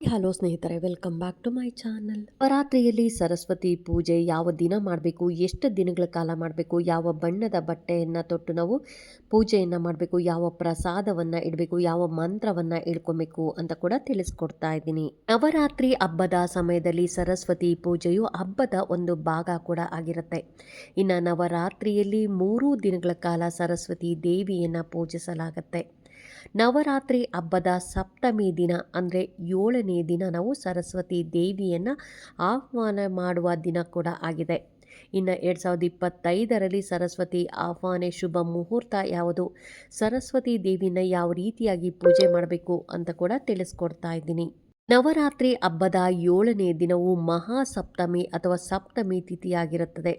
Hello ಸ್ನೇಹಿತರೆ, welcome back to my channel. ನವರಾತ್ರಿಯಲ್ಲಿ Saraswati Puja ಯಾವ ದಿನ ಮಾಡಬೇಕು, ಎಷ್ಟು ದಿನಗಳ ಕಾಲ ಮಾಡಬೇಕು, ಯಾವ ಬಣ್ಣದ ಬಟ್ಟೆಯನ್ನು ತೊಟ್ಟು ನಾವು ಪೂಜೆಯನ್ನು ಮಾಡಬೇಕು, ಯಾವ ಪ್ರಸಾದವನ್ನು ಇಡಬೇಕು, ಯಾವ ಮಂತ್ರವನ್ನು ಇಳ್ಕೊಬೇಕು ಅಂತ ಕೂಡ ತಿಳಿಸ್ಕೊಡ್ತಾ ಇದ್ದೀನಿ. ನವರಾತ್ರಿ ಹಬ್ಬದ ಸಮಯದಲ್ಲಿ ಸರಸ್ವತಿ ಪೂಜೆಯು ಹಬ್ಬದ ಒಂದು ಭಾಗ ಕೂಡ ಆಗಿರುತ್ತೆ. ಇನ್ನು ನವರಾತ್ರಿಯಲ್ಲಿ ಮೂರು ದಿನಗಳ ಕಾಲ ಸರಸ್ವತಿ ದೇವಿಯನ್ನು ಪೂಜಿಸಲಾಗುತ್ತೆ. ನವರಾತ್ರಿ ಹಬ್ಬದ ಸಪ್ತಮಿ ದಿನ ಅಂದರೆ ಏಳನೇ ದಿನ ನಾವು ಸರಸ್ವತಿ ದೇವಿಯನ್ನು ಆಹ್ವಾನ ಮಾಡುವ ದಿನ ಕೂಡ ಆಗಿದೆ. ಇನ್ನು ಎರಡು ಸಾವಿರದ ಇಪ್ಪತ್ತೈದರಲ್ಲಿ ಸರಸ್ವತಿ ಆಹ್ವಾನೆ ಶುಭ ಮುಹೂರ್ತ ಯಾವುದು? ಸರಸ್ವತಿ ದೇವಿನ ಯಾವ ರೀತಿಯಾಗಿ ಪೂಜೆ ಮಾಡಬೇಕು ಅಂತ ಕೂಡ ತಿಳಿಸ್ಕೊಡ್ತಾ ಇದ್ದೀನಿ. ನವರಾತ್ರಿ ಹಬ್ಬದ ಏಳನೇ ದಿನವು ಮಹಾಸಪ್ತಮಿ ಅಥವಾ ಸಪ್ತಮಿ ತಿಥಿಯಾಗಿರುತ್ತದೆ.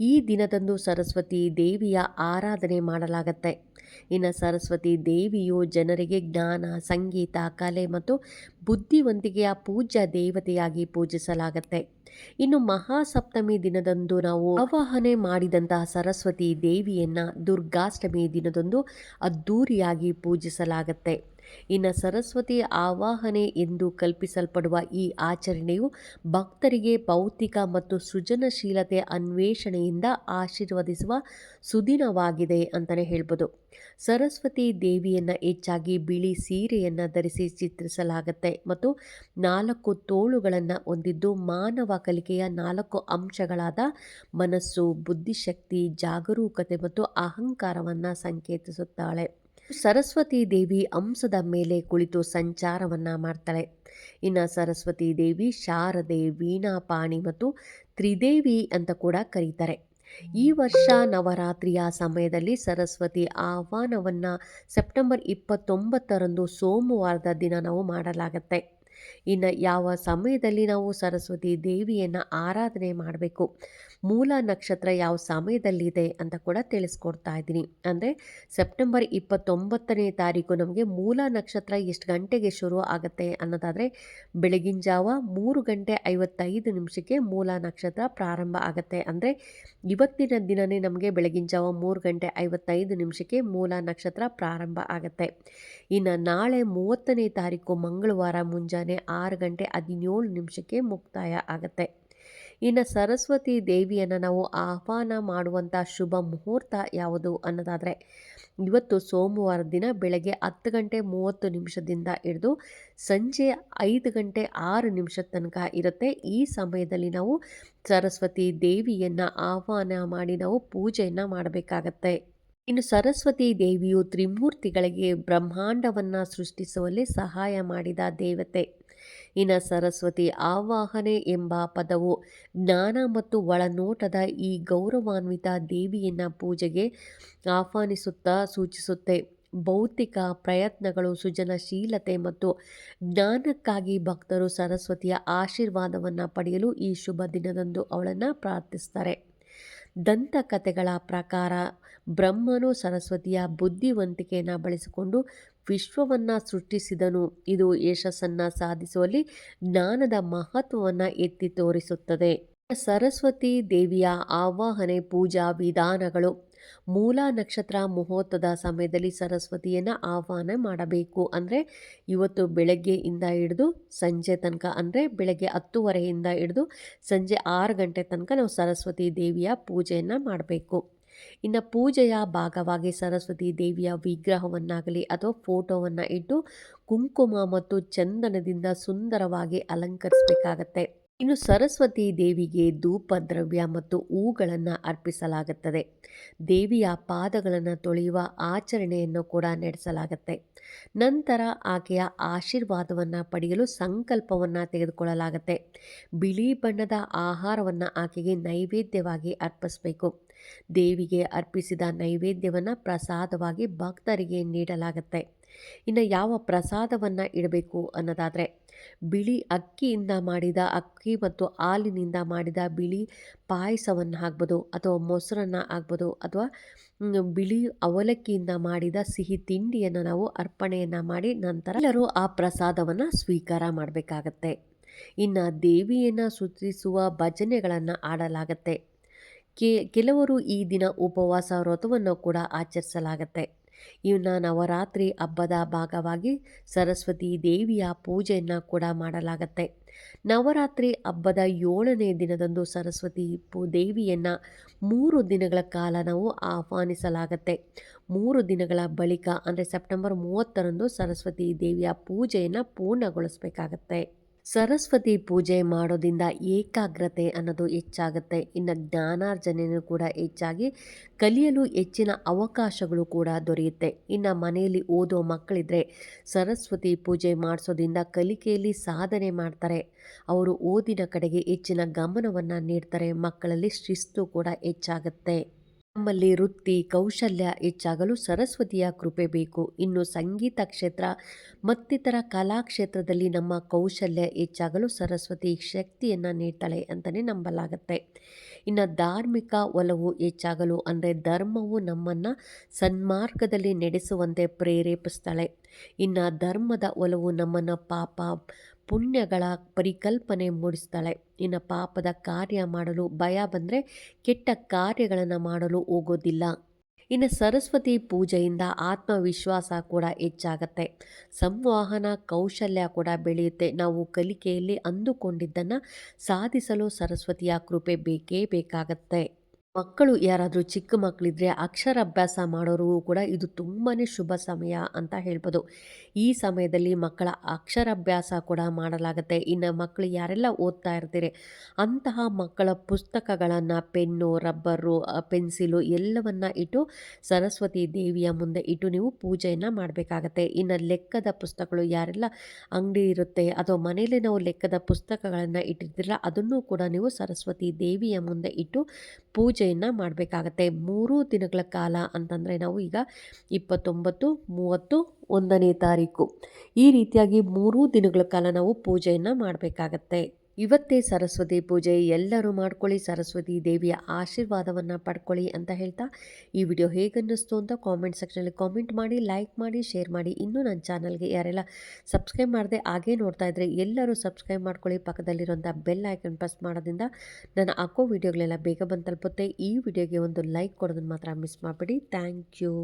ಈ ದಿನದಂದು ಸರಸ್ವತಿ ದೇವಿಯ ಆರಾಧನೆ ಮಾಡಲಾಗತ್ತೆ. ಇನ್ನು ಸರಸ್ವತಿ ದೇವಿಯು ಜನರಿಗೆ ಜ್ಞಾನ ಸಂಗೀತ ಕಲೆ ಮತ್ತು ಬುದ್ಧಿವಂತಿಕೆಯ ಪೂಜ್ಯ ದೇವತೆಯಾಗಿ ಪೂಜಿಸಲಾಗತ್ತೆ. ಇನ್ನು ಮಹಾಸಪ್ತಮಿ ದಿನದಂದು ನಾವು ಆವಾಹನೆ ಮಾಡಿದಂತಹ ಸರಸ್ವತಿ ದೇವಿಯನ್ನ ದುರ್ಗಾಷ್ಟಮಿ ದಿನದಂದು ಅದ್ದೂರಿಯಾಗಿ ಪೂಜಿಸಲಾಗತ್ತೆ. ಇನ್ನು ಸರಸ್ವತಿ ಆವಾಹನೆ ಎಂದು ಕಲ್ಪಿಸಲ್ಪಡುವ ಈ ಆಚರಣೆಯು ಭಕ್ತರಿಗೆ ಭೌತಿಕ ಮತ್ತು ಸೃಜನಶೀಲತೆ ಅನ್ವೇಷಣೆಯಿಂದ ಆಶೀರ್ವದಿಸುವ ಸುದಿನವಾಗಿದೆ ಅಂತಲೇ ಹೇಳ್ಬೋದು. ಸರಸ್ವತಿ ದೇವಿಯನ್ನು ಹೆಚ್ಚಾಗಿ ಬಿಳಿ ಸೀರೆಯನ್ನು ಧರಿಸಿ ಚಿತ್ರಿಸಲಾಗುತ್ತೆ ಮತ್ತು ನಾಲ್ಕು ತೋಳುಗಳನ್ನು ಹೊಂದಿದ್ದು ಮಾನವ ಕಲಿಕೆಯ ನಾಲ್ಕು ಅಂಶಗಳಾದ ಮನಸ್ಸು ಬುದ್ಧಿಶಕ್ತಿ ಜಾಗರೂಕತೆ ಮತ್ತು ಅಹಂಕಾರವನ್ನು ಸಂಕೇತಿಸುತ್ತಾಳೆ. ಸರಸ್ವತಿ ದೇವಿ ಅಂಶದ ಮೇಲೆ ಕುಳಿತು ಸಂಚಾರವನ್ನು ಮಾಡ್ತಾಳೆ. ಇನ್ನು ಸರಸ್ವತಿ ದೇವಿ ಶಾರದೆ, ವೀಣಾಪಾಣಿ ಮತ್ತು ತ್ರಿದೇವಿ ಅಂತ ಕೂಡ ಕರೀತಾರೆ. ಈ ವರ್ಷ ನವರಾತ್ರಿಯ ಸಮಯದಲ್ಲಿ ಸರಸ್ವತಿ ಆಹ್ವಾನವನ್ನು ಸೆಪ್ಟೆಂಬರ್ ಇಪ್ಪತ್ತೊಂಬತ್ತರಂದು ಸೋಮವಾರದ ದಿನ ನಾವು ಮಾಡಲಾಗತ್ತೆ. ಇನ್ನು ಯಾವ ಸಮಯದಲ್ಲಿ ನಾವು ಸರಸ್ವತಿ ದೇವಿಯನ್ನು ಆರಾಧನೆ ಮಾಡಬೇಕು? ಮೂಲ ನಕ್ಷತ್ರ ಯಾವ ಸಮಯದಲ್ಲಿದೆ ಅಂತ ಕೂಡ ತಿಳಿಸ್ಕೊಡ್ತಾ ಇದ್ದೀನಿ. ಅಂದರೆ ಸೆಪ್ಟೆಂಬರ್ ಇಪ್ಪತ್ತೊಂಬತ್ತನೇ ತಾರೀಕು ನಮಗೆ ಮೂಲ ನಕ್ಷತ್ರ ಎಷ್ಟು ಗಂಟೆಗೆ ಶುರು ಆಗುತ್ತೆ ಅನ್ನೋದಾದರೆ ಬೆಳಗಿನ ಜಾವ ಮೂರು ಗಂಟೆ ಐವತ್ತೈದು ನಿಮಿಷಕ್ಕೆ ಮೂಲ ನಕ್ಷತ್ರ ಪ್ರಾರಂಭ ಆಗುತ್ತೆ. ಅಂದರೆ ಇವತ್ತಿನ ದಿನವೇ ನಮಗೆ ಬೆಳಗಿನ ಜಾವ ಮೂರು ಗಂಟೆ ಐವತ್ತೈದು ನಿಮಿಷಕ್ಕೆ ಮೂಲ ನಕ್ಷತ್ರ ಪ್ರಾರಂಭ ಆಗುತ್ತೆ. ಇನ್ನು ನಾಳೆ ಮೂವತ್ತನೇ ತಾರೀಕು ಮಂಗಳವಾರ ಮುಂಜಾನೆ ಆರು ಗಂಟೆ ಹದಿನೇಳು ನಿಮಿಷಕ್ಕೆ ಮುಕ್ತಾಯ ಆಗುತ್ತೆ. ಇನ್ನು ಸರಸ್ವತಿ ದೇವಿಯನ್ನು ನಾವು ಆಹ್ವಾನ ಮಾಡುವಂಥ ಶುಭ ಮುಹೂರ್ತ ಯಾವುದು ಅನ್ನೋದಾದರೆ, ಇವತ್ತು ಸೋಮವಾರ ದಿನ ಬೆಳಗ್ಗೆ ಹತ್ತು ಗಂಟೆ ಮೂವತ್ತು ನಿಮಿಷದಿಂದ ಹಿಡಿದು ಸಂಜೆ ಐದು ಗಂಟೆ ಆರು ನಿಮಿಷದ ತನಕ ಇರುತ್ತೆ. ಈ ಸಮಯದಲ್ಲಿ ನಾವು ಸರಸ್ವತಿ ದೇವಿಯನ್ನು ಆಹ್ವಾನ ಮಾಡಿ ನಾವು ಪೂಜೆಯನ್ನು ಮಾಡಬೇಕಾಗತ್ತೆ. ಇನ್ನು ಸರಸ್ವತಿ ದೇವಿಯು ತ್ರಿಮೂರ್ತಿಗಳಿಗೆ ಬ್ರಹ್ಮಾಂಡವನ್ನು ಸೃಷ್ಟಿಸುವಲ್ಲಿ ಸಹಾಯ ಮಾಡಿದ ದೇವತೆ. ಇನ್ನು ಸರಸ್ವತಿ ಆವಾಹನೆ ಎಂಬ ಪದವು ಜ್ಞಾನ ಮತ್ತು ಒಳನೋಟದ ಈ ಗೌರವಾನ್ವಿತ ದೇವಿಯನ್ನು ಪೂಜೆಗೆ ಆಹ್ವಾನಿಸುತ್ತಾ ಸೂಚಿಸುತ್ತೆ. ಭೌತಿಕ ಪ್ರಯತ್ನಗಳು ಸೃಜನಶೀಲತೆ ಮತ್ತು ಜ್ಞಾನಕ್ಕಾಗಿ ಭಕ್ತರು ಸರಸ್ವತಿಯ ಆಶೀರ್ವಾದವನ್ನು ಪಡೆಯಲು ಈ ಶುಭ ದಿನದಂದು ಅವಳನ್ನು ಪ್ರಾರ್ಥಿಸ್ತಾರೆ. ದಂತಕಥೆಗಳ ಪ್ರಕಾರ ಬ್ರಹ್ಮನು ಸರಸ್ವತಿಯ ಬುದ್ಧಿವಂತಿಕೆಯನ್ನು ಬಳಸಿಕೊಂಡು ವಿಶ್ವವನ್ನು ಸೃಷ್ಟಿಸಿದನು. ಇದು ಯಶಸ್ಸನ್ನು ಸಾಧಿಸುವಲ್ಲಿ ಜ್ಞಾನದ ಮಹತ್ವವನ್ನು ಎತ್ತಿ ತೋರಿಸುತ್ತದೆ. ಸರಸ್ವತಿ ದೇವಿಯ ಆವಾಹನೆ ಪೂಜಾ ವಿಧಾನಗಳು. ಮೂಲ ನಕ್ಷತ್ರ ಮುಹೂರ್ತದ ಸಮಯದಲ್ಲಿ ಸರಸ್ವತಿಯನ್ನು ಆಹ್ವಾನ ಮಾಡಬೇಕು. ಅಂದರೆ ಇವತ್ತು ಬೆಳಗ್ಗೆಯಿಂದ ಹಿಡಿದು ಸಂಜೆ ತನಕ, ಅಂದರೆ ಬೆಳಗ್ಗೆ ಹತ್ತುವರೆಯಿಂದ ಹಿಡಿದು ಸಂಜೆ ಆರು ಗಂಟೆ ತನಕ ನಾವು ಸರಸ್ವತಿ ದೇವಿಯ ಪೂಜೆಯನ್ನು ಮಾಡಬೇಕು. ಇನ್ನು ಪೂಜೆಯ ಭಾಗವಾಗಿ ಸರಸ್ವತಿ ದೇವಿಯ ವಿಗ್ರಹವನ್ನಾಗಲಿ ಅಥವಾ ಫೋಟೋವನ್ನು ಇಟ್ಟು ಕುಂಕುಮ ಮತ್ತು ಚಂದನದಿಂದ ಸುಂದರವಾಗಿ ಅಲಂಕರಿಸಬೇಕಾಗತ್ತೆ. ಇನ್ನು ಸರಸ್ವತಿ ದೇವಿಗೆ ಧೂಪ ದ್ರವ್ಯ ಮತ್ತು ಹೂಗಳನ್ನು ಅರ್ಪಿಸಲಾಗುತ್ತದೆ. ದೇವಿಯ ಪಾದಗಳನ್ನು ತೊಳೆಯುವ ಆಚರಣೆಯನ್ನು ಕೂಡ ನಡೆಸಲಾಗುತ್ತೆ. ನಂತರ ಆಕೆಯ ಆಶೀರ್ವಾದವನ್ನು ಪಡೆಯಲು ಸಂಕಲ್ಪವನ್ನು ತೆಗೆದುಕೊಳ್ಳಲಾಗುತ್ತೆ. ಬಿಳಿ ಬಣ್ಣದ ಆಹಾರವನ್ನು ಆಕೆಗೆ ನೈವೇದ್ಯವಾಗಿ ಅರ್ಪಿಸಬೇಕು. ದೇವಿಗೆ ಅರ್ಪಿಸಿದ ನೈವೇದ್ಯವನ್ನು ಪ್ರಸಾದವಾಗಿ ಭಕ್ತರಿಗೆ ನೀಡಲಾಗುತ್ತೆ. ಇನ್ನು ಯಾವ ಪ್ರಸಾದವನ್ನು ಇಡಬೇಕು ಅನ್ನೋದಾದರೆ, ಬಿಳಿ ಅಕ್ಕಿಯಿಂದ ಮಾಡಿದ ಅಕ್ಕಿ ಮತ್ತು ಹಾಲಿನಿಂದ ಮಾಡಿದ ಬಿಳಿ ಪಾಯಸವನ್ನು ಹಾಕ್ಬೋದು ಅಥವಾ ಮೊಸರನ್ನು ಹಾಕ್ಬೋದು ಅಥವಾ ಬಿಳಿ ಅವಲಕ್ಕಿಯಿಂದ ಮಾಡಿದ ಸಿಹಿ ತಿಂಡಿಯನ್ನು ನಾವು ಅರ್ಪಣೆಯನ್ನು ಮಾಡಿ ನಂತರ ಎಲ್ಲರೂ ಆ ಪ್ರಸಾದವನ್ನು ಸ್ವೀಕಾರ ಮಾಡಬೇಕಾಗತ್ತೆ. ಇನ್ನು ದೇವಿಯನ್ನು ಸೂಚಿಸುವ ಭಜನೆಗಳನ್ನು ಆಡಲಾಗತ್ತೆ ಕೆ, ಕೆಲವರು ಈ ದಿನ ಉಪವಾಸ ವ್ರತವನ್ನು ಕೂಡ ಆಚರಿಸಲಾಗುತ್ತೆ. ಇವನ್ನ ನವರಾತ್ರಿ ಹಬ್ಬದ ಭಾಗವಾಗಿ ಸರಸ್ವತಿ ದೇವಿಯ ಪೂಜೆಯನ್ನು ಕೂಡ ಮಾಡಲಾಗತ್ತೆ. ನವರಾತ್ರಿ ಹಬ್ಬದ ಏಳನೇ ದಿನದಂದು ಸರಸ್ವತಿ ಪೂ, ದೇವಿಯನ್ನು ಮೂರು ದಿನಗಳ ಕಾಲ ನಾವು ಆಹ್ವಾನಿಸಲಾಗತ್ತೆ. ಮೂರು ದಿನಗಳ ಬಳಿಕ ಅಂದರೆ ಸೆಪ್ಟೆಂಬರ್ ಮೂವತ್ತರಂದು ಸರಸ್ವತಿ ದೇವಿಯ ಪೂಜೆಯನ್ನು ಪೂರ್ಣಗೊಳಿಸಬೇಕಾಗತ್ತೆ. ಸರಸ್ವತಿ ಪೂಜೆ ಮಾಡೋದ್ರಿಂದ ಏಕಾಗ್ರತೆ ಅನ್ನೋದು ಹೆಚ್ಚಾಗುತ್ತೆ. ಇನ್ನು ಜ್ಞಾನಾರ್ಜನೆಯೂ ಕೂಡ ಹೆಚ್ಚಾಗಿ ಕಲಿಯಲು ಹೆಚ್ಚಿನ ಅವಕಾಶಗಳು ಕೂಡ ದೊರೆಯುತ್ತೆ. ಇನ್ನು ಮನೆಯಲ್ಲಿ ಓದೋ ಮಕ್ಕಳಿದ್ರೆ ಸರಸ್ವತಿ ಪೂಜೆ ಮಾಡಿಸೋದ್ರಿಂದ ಕಲಿಕೆಯಲ್ಲಿ ಸಾಧನೆ ಮಾಡ್ತಾರೆ. ಅವರು ಓದಿನ ಕಡೆಗೆ ಹೆಚ್ಚಿನ ಗಮನವನ್ನು ನೀಡ್ತಾರೆ. ಮಕ್ಕಳಲ್ಲಿ ಶಿಸ್ತು ಕೂಡ ಹೆಚ್ಚಾಗುತ್ತೆ. ನಮ್ಮಲ್ಲಿ ವೃತ್ತಿ, ಕೌಶಲ್ಯ ಹೆಚ್ಚಾಗಲು ಸರಸ್ವತಿಯ ಕೃಪೆ ಬೇಕು. ಇನ್ನು ಸಂಗೀತ ಕ್ಷೇತ್ರ, ಮತ್ತಿತರ ಕಲಾ ಕ್ಷೇತ್ರದಲ್ಲಿ ನಮ್ಮ ಕೌಶಲ್ಯ ಹೆಚ್ಚಾಗಲು ಸರಸ್ವತಿ ಶಕ್ತಿಯನ್ನು ನೀಡ್ತಾಳೆ ಅಂತಲೇ ನಂಬಲಾಗುತ್ತೆ. ಇನ್ನು ಧಾರ್ಮಿಕ ಒಲವು ಹೆಚ್ಚಾಗಲು ಅಂದರೆ ಧರ್ಮವು ನಮ್ಮನ್ನು ಸನ್ಮಾರ್ಗದಲ್ಲಿ ನಡೆಸುವಂತೆ ಪ್ರೇರೇಪಿಸ್ತಾಳೆ. ಇನ್ನು ಧರ್ಮದ ಒಲವು ನಮ್ಮನ್ನು ಪಾಪ ಪುಣ್ಯಗಳ ಪರಿಕಲ್ಪನೆ ಮೂಡಿಸ್ತಾಳೆ. ಇನ್ನು ಪಾಪದ ಕಾರ್ಯ ಮಾಡಲು ಭಯ ಬಂದರೆ ಕೆಟ್ಟ ಕಾರ್ಯಗಳನ್ನು ಮಾಡಲು ಹೋಗೋದಿಲ್ಲ. ಇನ್ನು ಸರಸ್ವತಿ ಪೂಜೆಯಿಂದ ಆತ್ಮವಿಶ್ವಾಸ ಕೂಡ ಹೆಚ್ಚಾಗತ್ತೆ. ಸಂವಹನ ಕೌಶಲ್ಯ ಕೂಡ ಬೆಳೆಯುತ್ತೆ. ನಾವು ಕಲಿಕೆಯಲ್ಲಿ ಅಂದುಕೊಂಡಿದ್ದನ್ನು ಸಾಧಿಸಲು ಸರಸ್ವತಿಯ ಕೃಪೆ ಬೇಕೇ ಬೇಕಾಗತ್ತೆ. ಮಕ್ಕಳು ಯಾರಾದರೂ ಚಿಕ್ಕ ಮಕ್ಕಳಿದ್ರೆ ಅಕ್ಷರಾಭ್ಯಾಸ ಮಾಡೋರಿಗೂ ಕೂಡ ಇದು ತುಂಬಾ ಶುಭ ಸಮಯ ಅಂತ ಹೇಳ್ಬೋದು. ಈ ಸಮಯದಲ್ಲಿ ಮಕ್ಕಳ ಅಕ್ಷರಾಭ್ಯಾಸ ಕೂಡ ಮಾಡಲಾಗುತ್ತೆ. ಇನ್ನು ಮಕ್ಕಳು ಯಾರೆಲ್ಲ ಓದ್ತಾ ಇರ್ತೀರಿ, ಅಂತಹ ಮಕ್ಕಳ ಪುಸ್ತಕಗಳನ್ನು ಪೆನ್ನು, ರಬ್ಬರು ಪೆನ್ಸಿಲು ಎಲ್ಲವನ್ನು ಇಟ್ಟು ಸರಸ್ವತಿ ದೇವಿಯ ಮುಂದೆ ಇಟ್ಟು ನೀವು ಪೂಜೆಯನ್ನು ಮಾಡಬೇಕಾಗತ್ತೆ. ಇನ್ನು ಲೆಕ್ಕದ ಪುಸ್ತಕಗಳು ಯಾರೆಲ್ಲ ಅಂಗಡಿ ಇರುತ್ತೆ ಅಥವಾ ಮನೇಲಿ ನಾವು ಲೆಕ್ಕದ ಪುಸ್ತಕಗಳನ್ನು ಇಟ್ಟಿರ್ತೀರ ಅದನ್ನು ಕೂಡ ನೀವು ಸರಸ್ವತಿ ದೇವಿಯ ಮುಂದೆ ಇಟ್ಟು ಪೂಜೆ ಪೂಜೆಯನ್ನು ಮಾಡಬೇಕಾಗತ್ತೆ. ಮೂರು ದಿನಗಳ ಕಾಲ ಅಂತಂದರೆ ನಾವು ಈಗ ಇಪ್ಪತ್ತೊಂಬತ್ತು, ಮೂವತ್ತು, ಒಂದನೇ ತಾರೀಕು. ಈ ರೀತಿಯಾಗಿ ಮೂರು ದಿನಗಳ ಕಾಲ ನಾವು ಪೂಜೆಯನ್ನು ಮಾಡಬೇಕಾಗತ್ತೆ. ಇವತ್ತೇ ಸರಸ್ವತಿ ಪೂಜೆ, ಎಲ್ಲರೂ ಮಾಡ್ಕೊಳ್ಳಿ ಸರಸ್ವತಿ ದೇವಿಯ ಆಶೀರ್ವಾದವನ್ನು ಪಡ್ಕೊಳ್ಳಿ ಅಂತ ಹೇಳ್ತಾ ಈ ವಿಡಿಯೋ ಹೇಗನ್ನಿಸ್ತು ಅಂತ ಕಾಮೆಂಟ್ ಸೆಕ್ಷನಲ್ಲಿ ಕಾಮೆಂಟ್ ಮಾಡಿ ಲೈಕ್ ಮಾಡಿ ಶೇರ್ ಮಾಡಿ. ಇನ್ನೂ ನನ್ನ ಚಾನಲ್ಗೆ ಯಾರೆಲ್ಲ ಸಬ್ಸ್ಕ್ರೈಬ್ ಮಾಡದೆ ಹಾಗೇ ನೋಡ್ತಾ ಇದ್ದರೆ ಎಲ್ಲರೂ ಸಬ್ಸ್ಕ್ರೈಬ್ ಮಾಡ್ಕೊಳ್ಳಿ. ಪಕ್ಕದಲ್ಲಿರುವಂಥ ಬೆಲ್ ಐಕನ್ ಪ್ರೆಸ್ ಮಾಡೋದ್ರಿಂದ ನಾನು ಹಾಕೋ ವಿಡಿಯೋಗಳೆಲ್ಲ ಬೇಗ ಬಂದು ತಲುಪುತ್ತೆ. ಈ ವಿಡಿಯೋಗೆ ಒಂದು ಲೈಕ್ ಕೊಡೋದನ್ನು ಮಾತ್ರ ಮಿಸ್ ಮಾಡಿಬಿಡಿ. Thank you